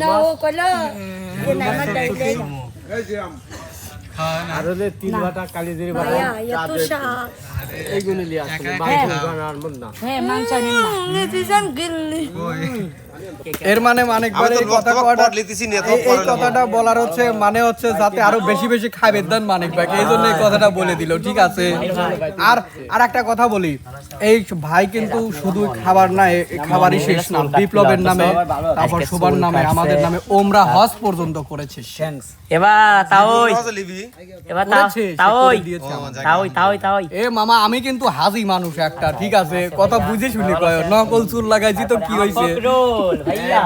না ও কইলো যে না আমার ডাইলে আর তিন বাটা কালিজিরি বাটা ভাইয়া এত শাক এইগুলো নিয়ে আসছিল বাইরে গানার মধ্যে না। হ্যাঁ মাংস নিন না। দিছেন গিল্লি। এর মানে ভাই এই কথা কটা এই- এই কথাটা বলার হচ্ছে মানে হচ্ছে যাতে আরও বেশি বেশি খাবেন দেন মানিক ভাই এই জন্য এই কথাটা বলে দিল ঠিক আছে? আর আর একটা কথা বলি এই ভাই কিন্তু শুধু খাবার না খাবারই শেষ না বিপ্লবের নামে তারপর সুবার নামে আমাদের নামে ওমরা হজ পর্যন্ত করেছে এবার তাওই এবার তাও- তাওই দিয়েছে আমাদের। তাওই তাওই তাওই এ মামা আমি কিন্তু হাজি মানুষ একটা ঠিক আছে? কথা বুঝে শুনে কয় নকল চুল লাগাইছি তো কি হয়েছে রোল ভাইয়া।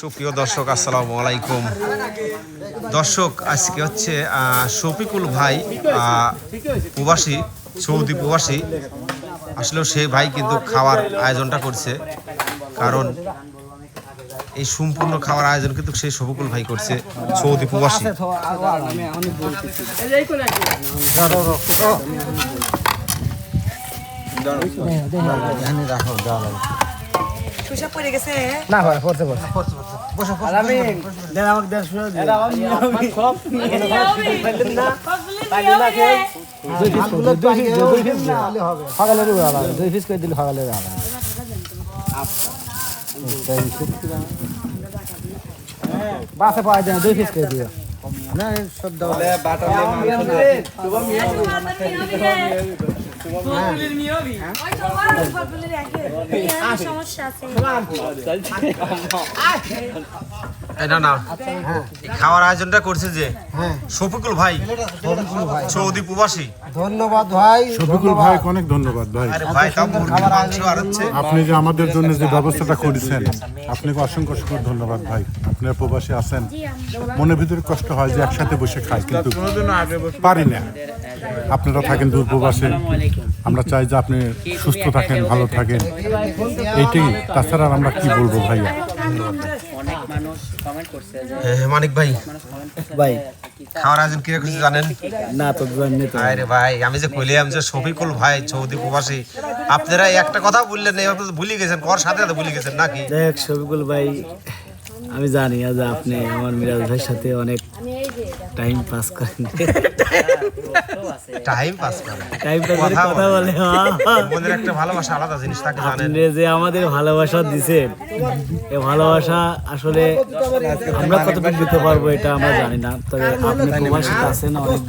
সুপ্রিয় দর্শক আসসালামু আলাইকুম। দর্শক আজকে হচ্ছে শফিকুল ভাই প্রবাসী সৌদি প্রবাসী। আসলেও সেই ভাই কিন্তু খাওয়ার আয়োজনটা করছে। কারণ এই সম্পূর্ণ খাওয়ার আয়োজন কিন্তু সেই শফিকুল ভাই করছে সৌদি প্রবাসী। না ভাই পড়তে পড়তে আর আমি দেন আমাকে দেন দিন দুই পিস দুই পিস দুই পিস রুবে দুই পিস করে দিলে বাসে পাওয়া যায় দুই পিস করে দিও না সব দাও সমস্যা আছে। না। না খাওয়ার আয়োজনটা করছে যে শফিকুল ভাই। সৌদি প্রবাসী। ধন্যবাদ ভাই শফিকুল ভাইকে অনেক ধন্যবাদ ভাই। ভাই মাংস আর হচ্ছে আপনি যে আমাদের জন্য যে ব্যবস্থাটা করেছেন আপনাকে অসংখ্য অসংখ্য ধন্যবাদ ভাই। আপনারা প্রবাসী আছেন। মনের ভিতরে কষ্ট হয় যে একসাথে বসে খাই কিন্তু পারি না। আপনারা থাকেন দূর প্রবাসে। আমরা চাই যে আপনি সুস্থ থাকেন ভালো থাকেন। এইটাই। তাছাড়া আর আমরা কি বলব ভাইয়া? অনেক মানুষ কমেন্ট করছে যে হ্যাঁ, মানিক ভাই। ভাই। খাওয়ার আয়োজন কিছু জানেন? না তো জানি তো। আরে ভাই আমি যে কইলাম যে শফিকুল ভাই সৌদি প্রবাসী আপনারা একটা কথা বললেন না, ভুলে গেছেন কর সাথে সাথে ভুলে গেছেন নাকি? দেখ শফিকুল ভাই আমি জানি আজ আপনি আমার মিরাজ ভাইয়ের সাথে অনেক টাইম পাস করেন। টাইম পাস করে টাইম পাস করে কথা বলে। হ্যাঁ। মনের একটা ভালোবাসা আলাদা জিনিস তাকে জানেন। আপনি যে আমাদের ভালোবাসা দিছেন এই ভালোবাসা আসলে আমরা কতটুকু দিতে পারব এটা আমরা জানি না তবে আপনি প্রবাসীতে আছেন অনেক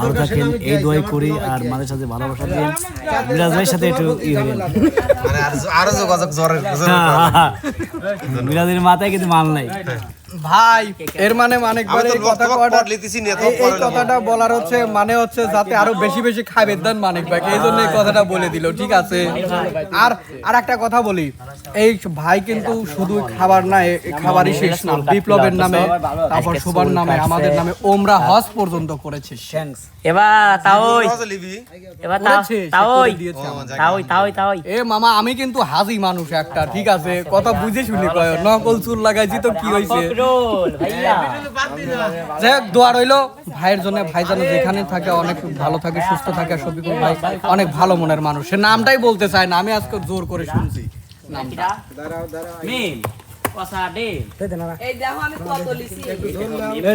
ভালো থাকেন এই দোয়াই করি আর মাঝে সাথে ভালোবাসা দিন মিরাজ ভাইয়ের সাথে একটু ই হলেন মানে আরও যোগাযোগ জোরে জোরে মিরাজের মাথায় কিন্তু মাল নাই। ভাই এর মানে এই কথা এই-। কথাটা বলার হচ্ছে মানে হচ্ছে যাতে আরও বেশি বেশি খাবেন দেন মানিক ভাই এই জন্য এই কথাটা বলে দিল ঠিক আছে? আর আর একটা কথা বলি এই ভাই কিন্তু শুধু খাবার না খাবারই শেষ না বিপ্লবের নামে তারপর সুবার নামে আমাদের নামে ওমরা হজ পর্যন্ত করেছে এবার এবার তাও- এ মামা আমি কিন্তু হাজি মানুষ একটা ঠিক আছে? কথা বুঝে শুনে কয় নকল চুল লাগাইছি তো কি হয়েছে রোল ভাইয়া। যাই হোক, দোয়া রইল। ভাইয়ের জন্য ভাই যেন যেখানে থাকে অনেক ভালো থাকে সুস্থ থাকে শফিকুল ভাই অনেক ভালো মনের মানুষ। সে নামটাই বলতে চায় না আমি আজকে জোর করে শুনছি। নামটা। মিল কষা ডে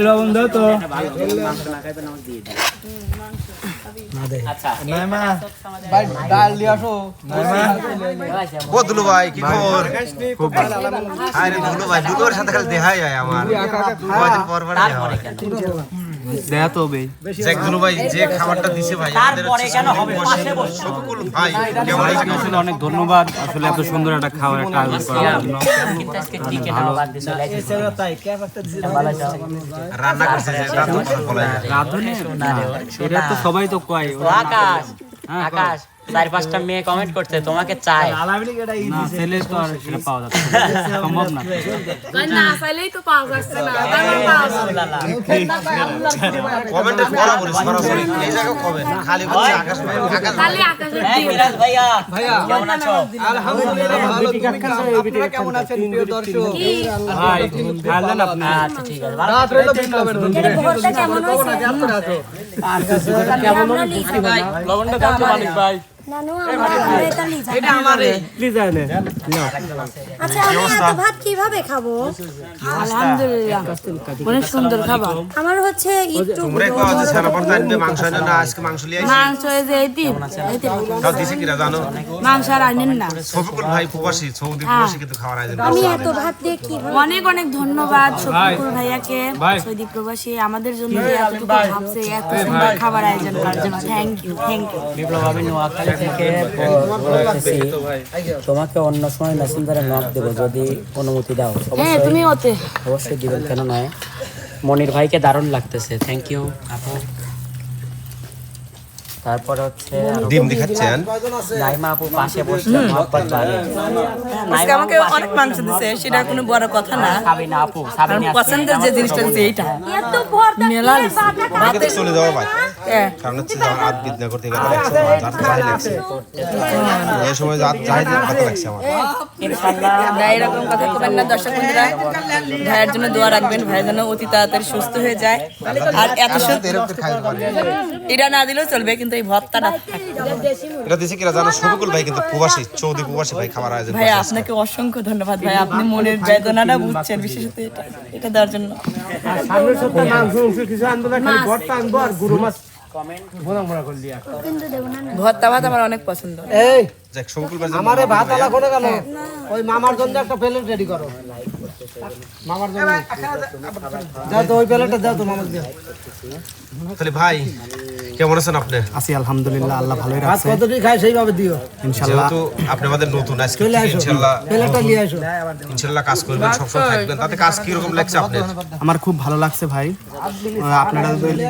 লবণ দাও তো মাংস না না দিয়ে দিও আচ্ছা ভাই ডাল দিয়ে আসো ও দুলু ভাই কি খবর আরে দুলু ভাই দুলুর সাথে খালি দেখাই যায় আমার কয়দিন পর হয়। দেয়া তো জ্যাকগুলো ভাই যে খাবারটা দিছে ভাই আমাদের তারপরে কেন হবে? পাশে বসে। শফিকুল ভাই কেমন আছেন আসলে অনেক ধন্যবাদ। আসলে এত সুন্দর একটা খাবার একটা আয়োজন করার জন্য। আসছে রান্না করছে রাধুনি? এটা তো সবাই তো কয় আকাশ আকাশ। চার পাঁচটা মেয়ে কমেন্ট করছে তোমাকে চাই কেমন ভাই? বিপ্লবের জন্য এটা কেমন আছো আমরা। নানু আমার লিজা এটা আমারে আচ্ছা আমি এত ভাত কীভাবে খাব? আলহামদুলিল্লাহ। অনেক সুন্দর খাবার। আমার হচ্ছে একটু তোমরা কো যে সারা মাংস না আজকে মাংস লিয়ে আইছি মাংস এই যে এইটি এইটি তাও দিছে কিরা জানো? মাংস আর আনেন না। ভাই প্রবাসী সৌদি প্রবাসী কিন্তু খাওয়ার আয়োজন আমি এত ভাত দিয়ে কীভাবে অনেক অনেক ধন্যবাদ শফিকুল ভাইয়াকে সৌদি প্রবাসী আমাদের জন্য এতটুকু ভাবছে এত সুন্দর খাবার আয়োজন করার জন্য। Thank you thank you Biplob আমি নোয়াখালী থেকে বলতেছি তোমাকে অন্য সময় মেসেঞ্জারে নক দেবো যদি অনুমতি দাও। হ্যাঁ তুমি অবশ্যই দিবেন কেন নয়। মনির ভাইকে দারুণ লাগতেছে থ্যাংক ইউ আপু। তারপর হচ্ছে ডিম দেখাচ্ছেন নাইমা আপু পাশে বসে মহব্বত বাড়ে। আজকে আমাকে অনেক মাংস দিছে সেটা কোনো বড়। কথা না। সাবিনা আপু সাবিনা পছন্দের যে জিনিসটা দিছে এইটা। এত ভর্তা মেলা দিয়ে বাটা খাব। আমাকে চলে যাওয়া ভাই। কারণ হচ্ছে হাত বিদ্যা করতে গেলে একশো যার যাই লাগছে। এই সময় যার যাই কথা লাগছে আমার। ইনশাআল্লাহ এরকম কথা কবেন না দর্শক বন্ধুরা। ভাইয়ের জন্য দোয়া রাখবেন ভাইয়ের জন্য অতি তাড়াতাড়ি সুস্থ হয়ে যায়। আর এত এটা না দিলেও চলবে কিন্তু এই ভর্তাটা এটা দিছে কিরা জানো? শফিকুল ভাই কিন্তু প্রবাসী চৌদি প্রবাসী ভাই খাবার আয়োজন ভাই আপনাকে অসংখ্য ধন্যবাদ ভাই আপনি মনের বেদনাটা বুঝছেন বিশেষত এটা এটা দেওয়ার জন্য। কিন্তু দেবো না ভর্তা ভাত আমার অনেক পছন্দ। যাক আমারে ভাত আলা করে কেন? ওই মামার জন্য একটা প্লেট রেডি করো। মামার জন্য। যাও তো ওই প্লেটটা দাও তো মামার দিয়ে তাহলে ভাই কেমন আছেন আপনি? আছি আলহামদুলিল্লাহ আল্লাহ ভালোই রাখছে। কতটি খায় সেইভাবে দিও। ইনশাল্লাহ। যেহেতু আপনি আমাদের নতুন আজকে ইনশাল্লাহ প্লেটটা নিয়ে আসো। ইনশাল্লাহ কাজ করবেন থাকবেন। তাতে কাজ কি রকম লাগছে আপনার আমার খুব ভালো লাগছে ভাই। আপনারা যদি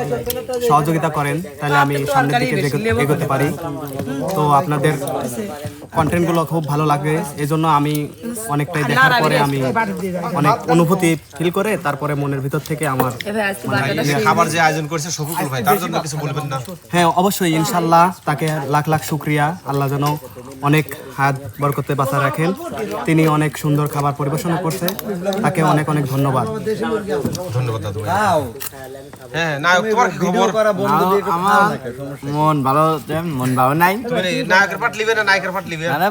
সহযোগিতা করেন তাহলে আমি সামনের দিকে এগোতে পারি। তো আপনাদের কন্টেন্টগুলো খুব ভালো লাগে এই জন্য আমি অনেকটাই দেখার পরে আমি অনেক অনুভূতি ফিল করে তারপরে মনের ভিতর থেকে আমার খাবার যে আয়োজন করছে শফিকুল ভাই তার জন্য কিছু বলবেন না? হ্যাঁ অবশ্যই ইনশাল্লাহ তাকে লাখ লাখ শুক্রিয়া। আল্লাহ যেন অনেক হাত বরকতে বাঁচা রাখেন। তিনি অনেক সুন্দর খাবার পরিবেশন করছে। তাকে অনেক অনেক ধন্যবাদ। হ্যাঁ মন ভালো মন ভালো নাই।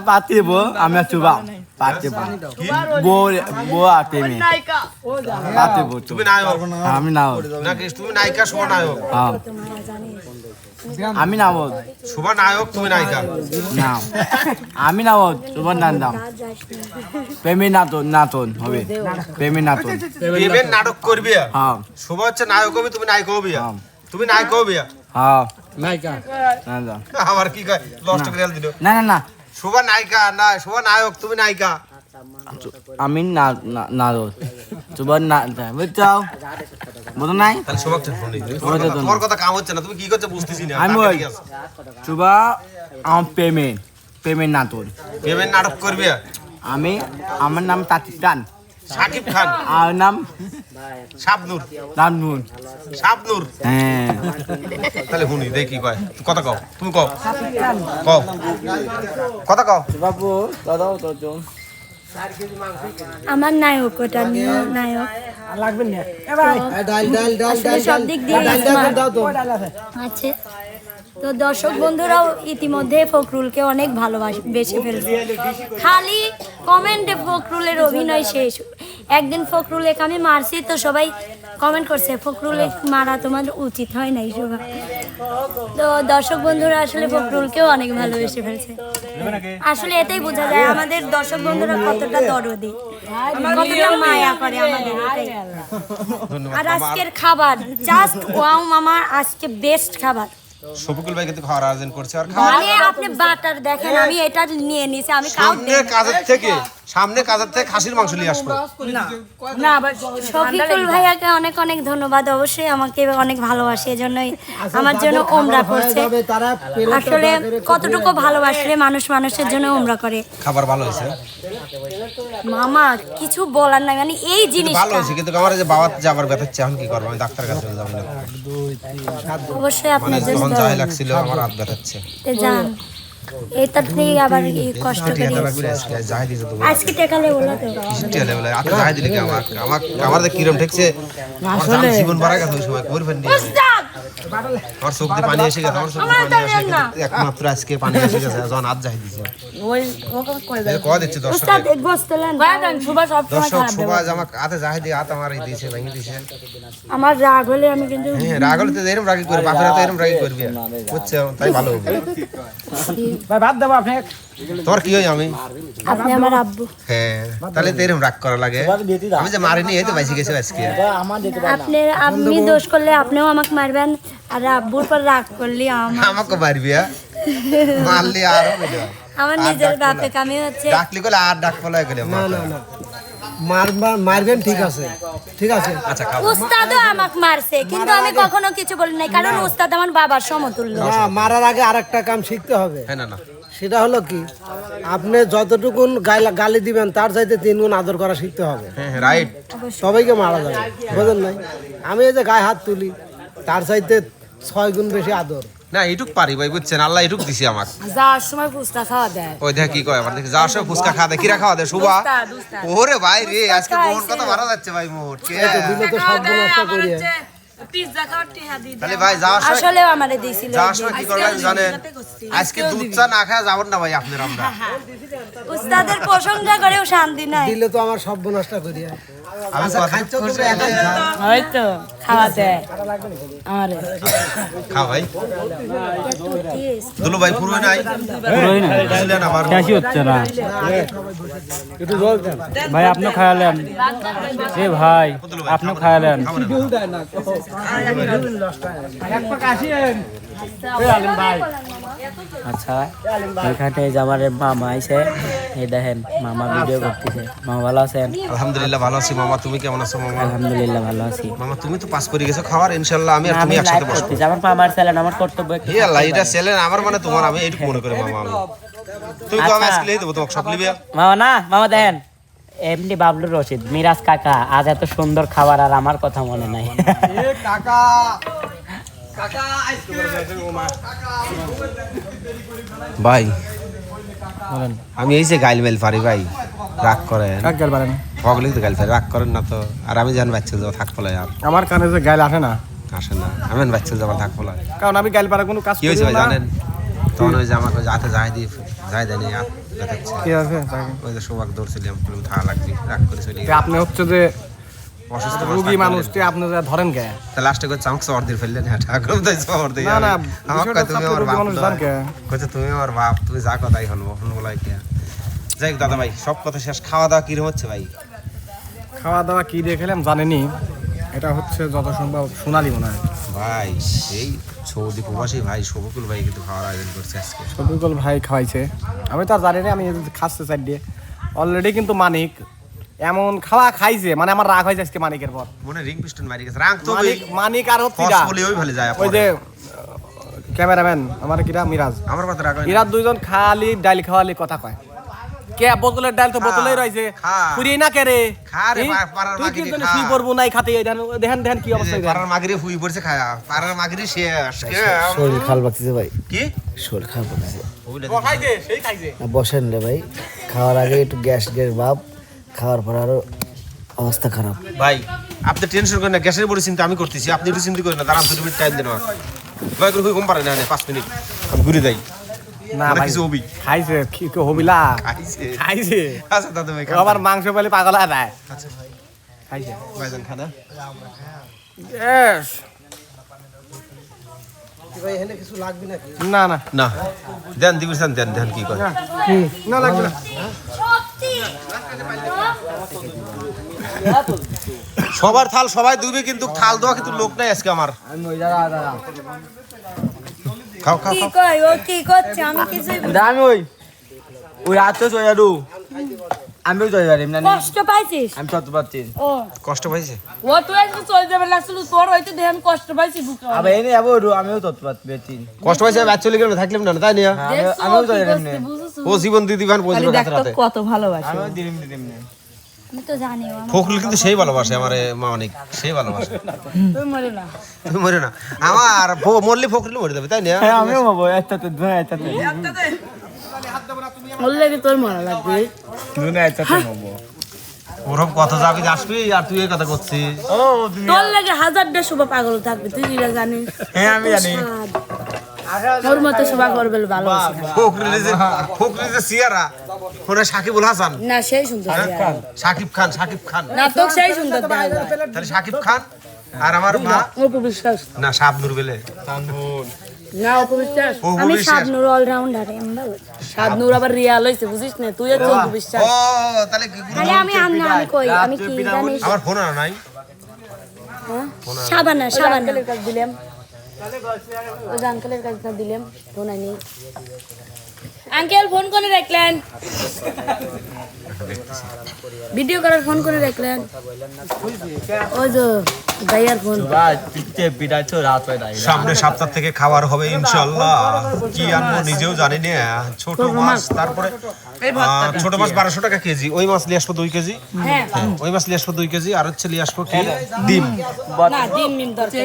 পাতিব আমি চুবা পাতিব বো বো আতে মি পাতিব তুমি নায়ক। আমি নাও তুমি নায়িকা শুভ নায়ক। হ্যাঁ। আমি নাও শুভ নায়ক তুমি নায়িকা। নাও। আমি নাও চুবা নাম দাম প্রেমী নাতন নাতন হবে। প্রেমী নাতন। প্রেমের নাটক করবি হ্যাঁ। শুভ হচ্ছে নায়ক হবে তুমি নায়ক হবে হ্যাঁ। তুমি নায়ক হবে হ্যাঁ। নাইকা না না। আমার কি কয়? লস্ট করে দিল না না না। শুভ নায়িকা না শুভ নায়ক তুমি নায়িকা। আমি না না না চুবা না বুঝছাও বুঝো নাই? তাহলে শুভ ফোন তোমার কথা কাম হচ্ছে না তুমি কি করছ বুঝতেছি না আমি ওই? চুবা আমার প্রেমে প্রেমের নাতন প্রেমের নাটক করবি? আমি আমার নাম তাতিকান সাকিব খান। আর নাম? শাবনুর। রামনুন শাবনুর? হ্যাঁ। তাহলে শুনি দেখি কয়। কথা কও তুমি কও। কও। কথা কও। বাবু দাদাও তো আমার নায়ক ওটা নায়ক। ডাল ডাল সব দিক দিয়ে তো আছে। তো দর্শক বন্ধুরাও ইতিমধ্যে ফখরুলকে অনেক ভালোবাসে বেছে ফেলছে। খালি কমেন্টে ফখরুলের অভিনয় শেষ। একদিন ফখরুলেকে আমি মারছি তো সবাই কমেন্ট করছে ফখরুলে মারা তোমার উচিত হয় নাই সবাই তো দর্শক বন্ধুরা আসলে ফখরুলকেও অনেক ভালোবেসে ফেলছে। আসলে এটাই বোঝা যায় আমাদের দর্শক বন্ধুরা কতটা দরদি। কতটা মায়া করে আমাদের আর আজকের খাবার জাস্ট ওয়াও মামা আজকে বেস্ট খাবার। শফিকুল ভাই কিন্তু খাওয়ার আয়োজন করছে আর খাওয়া মানে আপনি বাটার দেখেন আমি এটা নিয়ে নিছি আমি কাউ সামনে কাজের থেকে। সামনে কাজের থেকে খাসির মাংস নিয়ে আসব। না শফিকুল ভাইয়াকে অনেক অনেক ধন্যবাদ। অবশ্যই আমাকে অনেক ভালোবাসে এজন্যই আমার জন্য ওমরা করছে। আসলে কতটুকু ভালোবাসলে মানুষ মানুষের জন্য ওমরা করে। খাবার ভালো হয়েছে। মামা কিছু বলার নাই মানে এই ভালো জিনিসটা হয়েছে কিন্তু আমার যে বাবার যে আবার ব্যথাচ্ছে এখন কি করব? আমি ডাক্তার কাছে যাব। না অবশ্যই মানে আপনার জন্য যখন যাই লাগছিল আমার হাত ব্যথাচ্ছে। যান। থেকে আবার এই কষ্ট করে আজকে তো যাই দিলে আমার আমার আমার ঠেকছে। জীবন বাড়া গেছে ওই সময় করবেন নি আমার চোখ দিয়ে পানি এসে গেছে আমার চোখ পানি এসে গেছে একমাত্র আজকে পানি এসে গেছে যখন হাত যাই দিছে। ওই কয় দিচ্ছে দর্শক সুভাষ আমার হাতে যাই দিয়ে হাত আমার দিয়েছে ভেঙে দিয়েছে আমার রাগ হলে আমি কিন্তু হ্যাঁ রাগ হলে তো এরকম রাগি করবে বাপের হাতে এরকম রাগি করবি। তাই ভালো হবে। ভাই ভাত দেবো আপনি। তোমার কি আমি? আপনি আমার আব্বু। হ্যাঁ তাহলে তো এরকম রাগ করা লাগে। আমি যে মারিনি এই তো বাইসে গেছে আজকে। আপনি আপনি দোষ করলে আপনিও আমাকে মারবেন আর আব্বুর পর রাগ করলে আমার। আমাকে মারবি হ্যাঁ? মারলি আর আমার নিজের বাপে কামে হচ্ছে। ডাকলি গেলে আর ডাক পলাই গেলে মারবেন ঠিক আছে। ঠিক আছে? আচ্ছা উস্তাদও আমাকে মারছে কিন্তু আমি কখনো কিছু বলি নাই কারণ উস্তাদ আমার বাবার সমতুল্য। মারার আগে আরেকটা কাম শিখতে হবে। হ্যাঁ না না। সেটা হলো কি আপনি যতটুকুন গালি দিবেন তার চাইতে তিন গুণ আদর করা শিখতে হবে। হ্যাঁ হ্যাঁ রাইট সবাইকে মারা যাবে বুঝলেন নাই? আমি এই যে গায়ে হাত তুলি তার চাইতে ছয় গুণ বেশি আদর। না এটুক পারি ভাই বুঝছেন? আল্লাহ এটুক দিছি আমাক। যাওয়ার সময় ফুচকা খাওয়া দেয় ওই দেখ কি কয় আমার দেখি যাওয়ার সময় ফুচকা খাওয়া দেয় কিরা খাওয়া দেয় শুভা? ওরে ভাই রে আজকে মোহন কথা মারা যাচ্ছে ভাই মোট কে? দিলে তো সব নষ্ট করি পিৎজা খাওয়ার টিহা দি তাহলে ভাই আমারে দিয়েছিল কি করবেন জানেন? আজকে দুধ চা না খাওয়া যাবেন না ভাই আপনার আমরা। উস্তাদের প্রশংসা করেও শান্তি নাই। দিলে তো আমার সব নষ্ট করি আমি কথা হয়তো খাওয়া দেয়। আমারে। খাও ভাই। দুলু ভাই পুরো নাই? বুঝলেন আমার কাশি হচ্ছে না। ভাই আপনি খাওয়ালেন এ ভাই আপনি খাওয়ালেন আচ্ছা এই যে আমার মামা আইছে এই দেখেন মামা ভিডিও করতেছে। মামা ভালো আছেন? আলহামদুলিল্লাহ ভালো আছি মামা তুমি কেমন আছো মামা? আলহামদুলিল্লাহ ভালো আছি। মামা তুমি তো পাস করে গেছো খাওয়ার ইনশাআল্লাহ আমি আর তুমি একসাথে বসবো। আমার মামার চ্যানেল আমার কর্তব্য একটু আল্লাহ এটা চ্যালেঞ্জ আমার মানে তোমার আমি এইটুকু মনে করি মামা আমি। তুমি তো আমি আচ্ছা। আজকে দেবো তোমাকে সব লিবে মামা না মামা দেখেন এমনি বাবলুর রশিদ মিরাজ কাকা আজ এত সুন্দর খাবার আর আমার কথা মনে নাই। কাকা ভাই আমি এই যে গাইল মেল পারি ভাই রাগ করেন গেল পারেন ভগলি তো গাইল পারি রাগ করেন না তো। আর আমি জান বাচ্চা যাব থাক পলাই আর। আমার কানে যে গাইল আসে না। আসে না। আমি বাচ্চা যাব থাক পলাই কারণ আমি গাইল পারা কোনো কাজ কি হয়েছে ভাই জানেন? তখন ওই যে আমাকে ওই যে হাতে যাই দিয়ে যাই দেয়নি কি আছে? ওই যে সৌভাগ দৌড়ছিলাম রাগ করে চলে। আপনি হচ্ছে যে অসুস্থ রুগী মানুষটি আপনি যে ধরেন তা লাস্টে কই চামক সর দিয়ে ফেললেন হ্যাঁ ঠাকুর তাই সর দিয়ে না, না, আমার কয় তুমি আমার বাপ মানুষ। কইছে তুমি আমার বাপ যা কথাই হল ফোন বলাই কে? যাই দাদা ভাই সব কথা শেষ। খাওয়া দাওয়া কিরম হচ্ছে ভাই? খাওয়া দাওয়া কি দিয়ে খেলাম জানেনি। এটা হচ্ছে যত সম্ভব সোনালি মনে হয়। ভাই সেই সৌদি প্রবাসী ভাই শফিকুল ভাই কিন্তু খাওয়ার আয়োজন করছে আজকে। শফিকুল ভাই খাওয়াইছে। আমি তো আর জানি না আমি খাচ্ছে চাই দিয়ে। অলরেডি কিন্তু মানিক এমন খাওয়া খাইছে মানে আমার রাগ হয়েছে আজকে মানিকের পর। মনে রিং পিস্টন মারি গেছে রাং তো মানিক মানিক আর বলে ওই ভালো যায় ওই যে ক্যামেরাম্যান আমার কিরা? মিরাজ। আমার কথা রাগ হয়। এরা দুইজন খালি ডাল খাওয়ালি কথা কয়। কে? বোতলের ডাল তো বোতলেই রয়েছে। ফুরিয়ে না কে রে খা রে, এই, পা- তুই কি জন্য শুই পড়ব নাই খাতে? এই দেখেন দেখেন কি অবস্থা যে পাড়ার মাগরি হুই পড়ছে খায়া পাড়ার মাগরি শেষ শরীর খাল বাড়তেছে ভাই। কি? শরীর খাল খাইছে। বসেন রে ভাই খাওয়ার আগে একটু গ্যাস গ্যাস ভাব। খাওয়ার পর আরও অবস্থা খারাপ। ভাই আপনি টেনশন করেন না গ্যাসের বড় চিন্তা আমি করতেছি আপনি একটু চিন্তা করেন না দাঁড়ান দুই মিনিট টাইম দেন আমার। দয়া করে কম পারেন না পাঁচ মিনিট। আমি ঘুরে যাই। না মানে ভাই কিছু হবি খাইছে কি কি হবিলা খাইছে। খাইছে। আচ্ছা দাদা ভাই মাংস পেলে পাগল হয়ে আচ্ছা খাইছে। ভাইজান খানা ইয়েস না না। না। দেন দিবির দেন দেন কি করে না লাগবে না। সবার থাল সবাই দুবে কিন্তু থাল দেওয়া কিন্তু লোক নাই আজকে আমার। খাও খাও কি খাও। ও কি করছে আমি কিছুই বুঝি- ওই। ওই আছো চলে যাব আমিও চলে যাব না কষ্ট পাইছিস? আমি চলতে পারছি। ও। কষ্ট পাইছে? ও তুই আজকে চলে যাবে লাগছিল তোর হয়তো দেখে আমি কষ্ট পাইছি বুকে আবার এনে যাব আমিও পারছি কষ্ট পাইছে ব্যাচ চলে গেলে থাকলাম না তাই নিয়া? দেখছ আমিও চলে যাব ও জীবন দিদি ভান বলছিল কত ভালোবাসে। আমিও দিদিম দিদিম ফখরুল কিন্তু সেই ভালোবাসে আমার মা অনেক সেই ভালোবাসে। তুই মরে না। তুমি মরে না। আমার ফ- মরলে ফখরুল মরে যাবে তাই না? হ্যাঁ আমিও হব একসাথে দুজন একসাথে বললে কি তোর মরা লাগবে? দুজন একসাথে হব ওরকম কথা যাবি আসবি আর তুই এই কথা করছিস। তোর লাগে হাজারটা শুভ পাগল থাকবে তুই যেটা জানিস? হ্যাঁ আমি জানি। ওর মতো শোভা করবে ভালো ফখরুলের যে ফখরুলের যে সিয়ারা। ওরা সাকিবুল হাসান? না সেই সুন্দর। সাকিব খান। সাকিব খান না তো সেই সুন্দর তাহলে সাকিব খান আর আমার মা অপু বিশ্বাস না শাবনুর বেলে। না অপু বিশ্বাস আমি। শাবনুর অলরাউন্ডার সাদনুর আবার রিয়াল হইছে বুঝিস না? তুই হচ্ছে অপু বিশ্বাস ও তাহলে কি গুরু- আমি আমি আমি কই? আমি কি জানিস আমার ফোন আর নাই। সাবানা সাবানা আঙ্কেলের দিলাম। ওই আঙ্কেলের কাছে দিলাম ফোন আনি। আঙ্কেল ফোন করে রাখলেন ভিডিও করার ফোন করে রাখলেন ওই যে ভাইয়ার ফোন হয় সামনে সপ্তাহ থেকে খাবার হবে ইনশাল্লাহ কি আনব নিজেও জানি না। ছোট মাছ তারপরে ছোট মাছ বারোশো টাকা কেজি। ওই মাছ নিয়ে আসব দুই কেজি। হ্যাঁ। ওই মাছ নিয়ে আসব দুই কেজি। আর হচ্ছে নিয়ে আসব কি? ডিম। না ডিম মিম দরকার।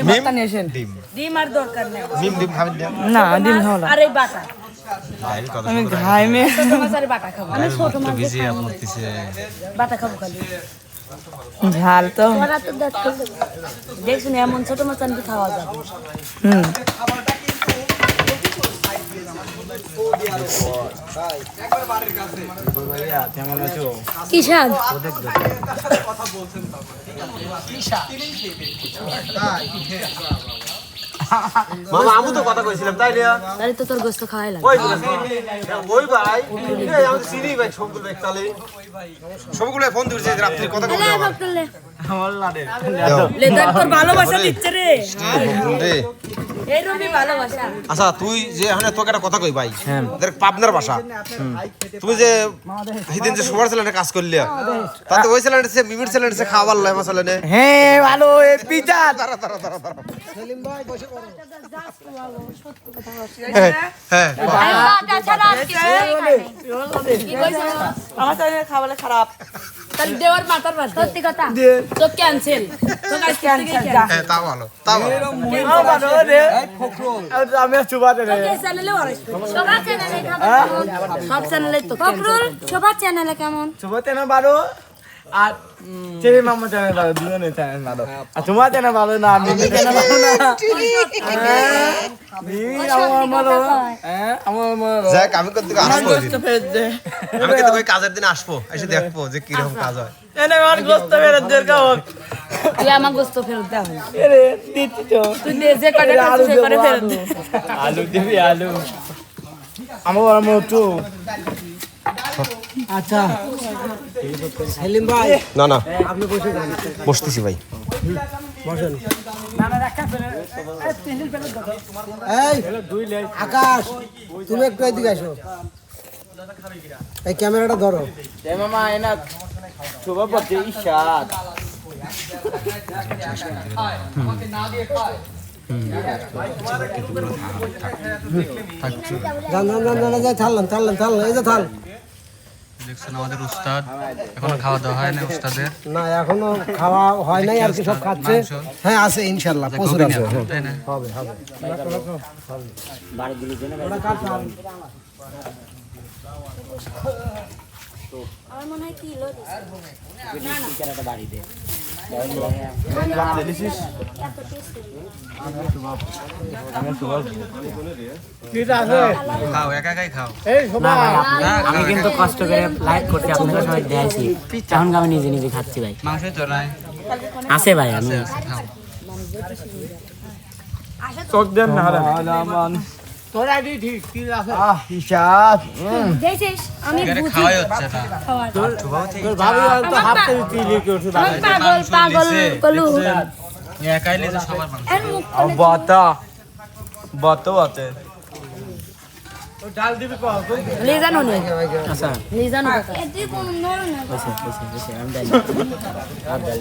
ডিম? ডিম। আর দরকার নেই। ডিম ডিম খাবেন না? না ডিম খাওয়া আর এই বাটা? আমি শুনে খাই মে ছোট মাছ আর বাটা খাব। ভাইয়ের মুখটা ভিজিয়ে বাটা খাব খালি। ঝাল তো। ওরা তো দেখতে দেখছুন এমন ছোট মাছ আনতে খাওয়া যাবে। হুম। কেমন আছো কি স্বাদ মামা আমি তো কথা কইছিলাম তাই লিয়া? আরে তো তোর গোস্ত খাওয়াই লাগে ওই ভাই ওই ভাই? এই আমি চিনি ভাই সবগুলো ভাই তালে সবগুলো ফোন দিছে রাত্রি কথা বলতে আমার আমার লাডে লে তোর ভালোবাসা দিচ্ছে রে রে এই রবি ভালোবাসা আচ্ছা তুই যে এখানে তোকে একটা কথা কই ভাই দেখ পাবনার ভাষা তুমি যে সেদিন যে সুপার চ্যানেলে কাজ করলি তাতে ওই চ্যানেলে সে মিমির চ্যানেলে সে খাওয়ার হ্যাঁ ভালো এ হ্যাঁ হ্যাঁ আমার খাবারে খারাপ তাহলে দেওয়ার মাথার বাদ সত্যি কথা। তো ক্যান্সেল তো ক্যান্সেল হ্যাঁ তা ভালো তা ভালো ভালো রে। আমি চুবাতে রে। চ্যানেলে সবার চ্যানেলে সব চ্যানেলে তো সবার চ্যানেলে কেমন? চুবাতে না ভালো আর চেরি মামা চ্যানেল ভালো চ্যানেল ভালো। আর তোমার চ্যানেল ভালো না মিমি চ্যানেল ভালো না। হ্যাঁ, মিমি আমার ভালো। হ্যাঁ আমার ভালো। যাক আমি কিন্তু আসব ওই দিন। ফেরত দে। আমি ওই কাজের দিন আসব এসে দেখব যে কীরকম কাজ হয়। এনে আমার গোস্ত দরকার হোক তুই আমার গোস্ত ফেরত দাও দিচ্ছি তো। তুই দে যে কটা কাজ সে করে ফেরত আলু। দিবি আলু। আমার বড় মতো আচ্ছা। না না। বসতেছি ভাই। আকাশ তুমি একটু এদিকে আসো। এই ক্যামেরাটা ধরো। মামা এনা শুভ পথে ইশাদ জান যাই থাললাম থাললাম থাললাম এই যে থাল। দেখছেন আমাদের উস্তাদ। এখনও খাওয়া দাওয়া হয় না উস্তাদের। না এখনও খাওয়া হয় নাই আর কি সব খাচ্ছে। হ্যাঁ আছে ইনশাআল্লাহ প্রচুর আছে। না? হবে হবে। আমার মনে হয় কিলো না একা বাড়ি খাও আমি কিন্তু কষ্ট করে লাইক করছি আপনাদের সবাই দিয়েছি। এখন আমি নিজে নিজে খাচ্ছি ভাই। মাংসই তো নাই। আছে ভাই আমি চোখ দেন না মান তোর আইডি ঠিক কি আছে আহ ইশাদ দেখছিস আমি বুঝি। খাওয়ার তোর ভাবি তো হাফতে তুই লিখে উঠে আমি পাগল পাগল কলু। একাই লিখে সবার মাংস এর বাতা। বাতো। ডাল দিবি পাও লে জানো আচ্ছা লে জানো এতে কোন নড় না? বসে বসে বসে আমি ডাল। আর ডাল।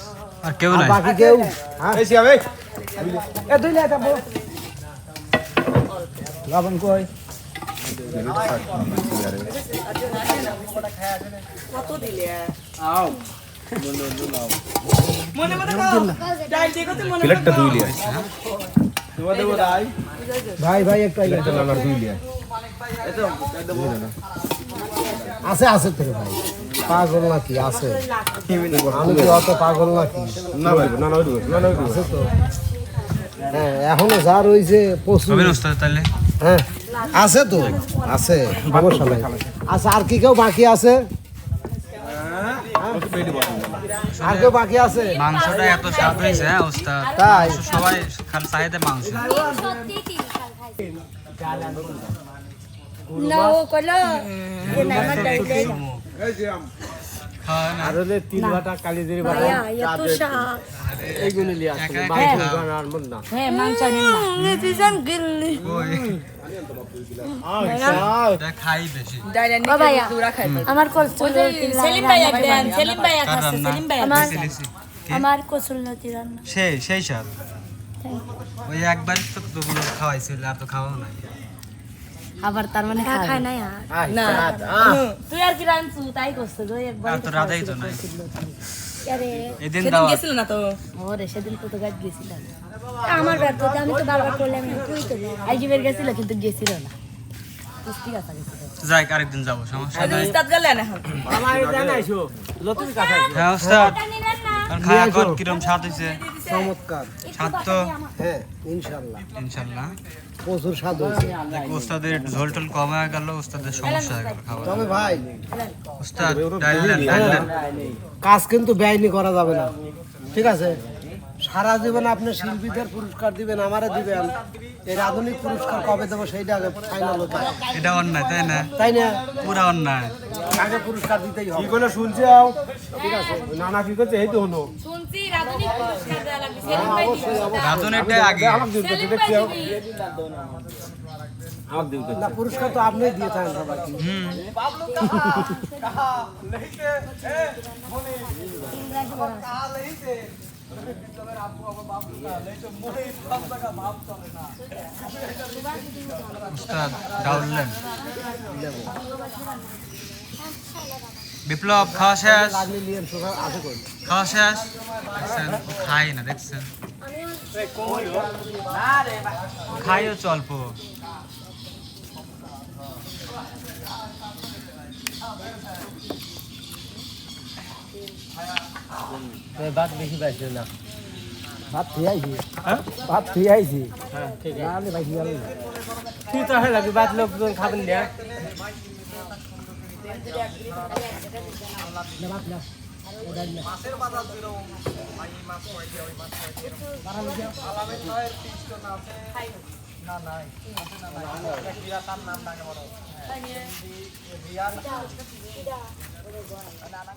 আর কেউ আর বাকি কেউ? হ্যাঁ। এই সিয়া ভাই। এ দুই লাখ আপু লবণ কই? প্লেটটা দুই লিয়া ভাই ভাই একটু নানার দুই লিয়া আছে আছে তোর ভাই। পাগল নাকি? আছে। আমি কি অত পাগল নাকি? না ভাই না না ওই না না ওই আছে তো। হ্যাঁ এখনও যা রয়েছে প্রচুর তাহলে? হ্যাঁ আছে তো। আছে সমস্যা নাই। আচ্ছা আর কি কেউ বাকি আছে? আর কেউ বাকি আছে? মাংসটা এত স্বাদ হয়েছে হ্যাঁ ওস্তাদ? তাই? সবাই খালি চাহিদা মাংস। না ও কইলো যে না আমার না। বাটা আর মন হ্যাঁ মাংস না। নেতিজন গিল্লি। খাই আমার কচুর সেলিম ভাই দেন সেলিম ভাই আছে সেলিম ভাই আমার আমার কচুর লতি রান্না। সেই সেই ওই একবার তো খাওয়াইছিল আর তো খাওয়াও নাই। আবার তার মানে খায় খায় না। তুই আর কি রানছু তাই করছিস গো একবার তো রাধাই তো নাই। আরে এদিন গেছিল না তো? ওরে সেদিন গাছ গেছিলাম। আমার ব্যর্থতা আমি তো বারবার করলাম তুই তো গেছিল। কিন্তু গেছিল না। কুস্তি গাছা গেছিল। যাই আরেকদিন যাব সমস্যা নাই। উস্তাদ গেলেন এখন? আমার জানাইছো লতুন কাছে হ্যাঁ ওস্তাদ নিলেন না। কারণ খাওয়া কর কিরম স্বাদ হয়েছে চমৎকার। স্বাদ তো? হ্যাঁ ইনশাল্লাহ। ইনশাল্লাহ। প্রচুর স্বাদ হয়েছে। ওস্তাদের ঝোল টোল কমে গেল ওস্তাদের সমস্যা হয়ে গেল তবে ভাই ওস্তাদ ডাইলেন ডাইলেন। কাজ কিন্তু ব্যয়নি করা যাবে না। ঠিক আছে? সারা জীবন আপনি শিল্পীদের পুরস্কার দিবেন আমারে দিবেন। এর আধুনিক পুরস্কার কবে দেবো সেইটা আগে ফাইনাল হতে এটা অন্যায় তাই না? তাই না? পুরা অন্যায়। আগে পুরস্কার দিতেই হবে। কি করে শুনছি আও। ঠিক আছে? নানা কি করছে এই তো হলো। শুনছি। রাধুনেরটাই আগে। না পুরস্কার তো আপনিই দিয়ে থাকেন সবাইকে। ডাউললেন বিপ্লব খাওয়া শেষ? আছে খাওয়া শেষ? খাই না দেখছেন। খাইও অল্প ভাত বেশি পাইছে না। ভাত খেয়ে আইছি। হ্যাঁ? ভাত খেয়ে আইছি। হ্যাঁ ঠিক না আমি ভাই খেয়ে আইছি। তুই তো হয়ে লাগবে ভাত লোকজন খাবেন না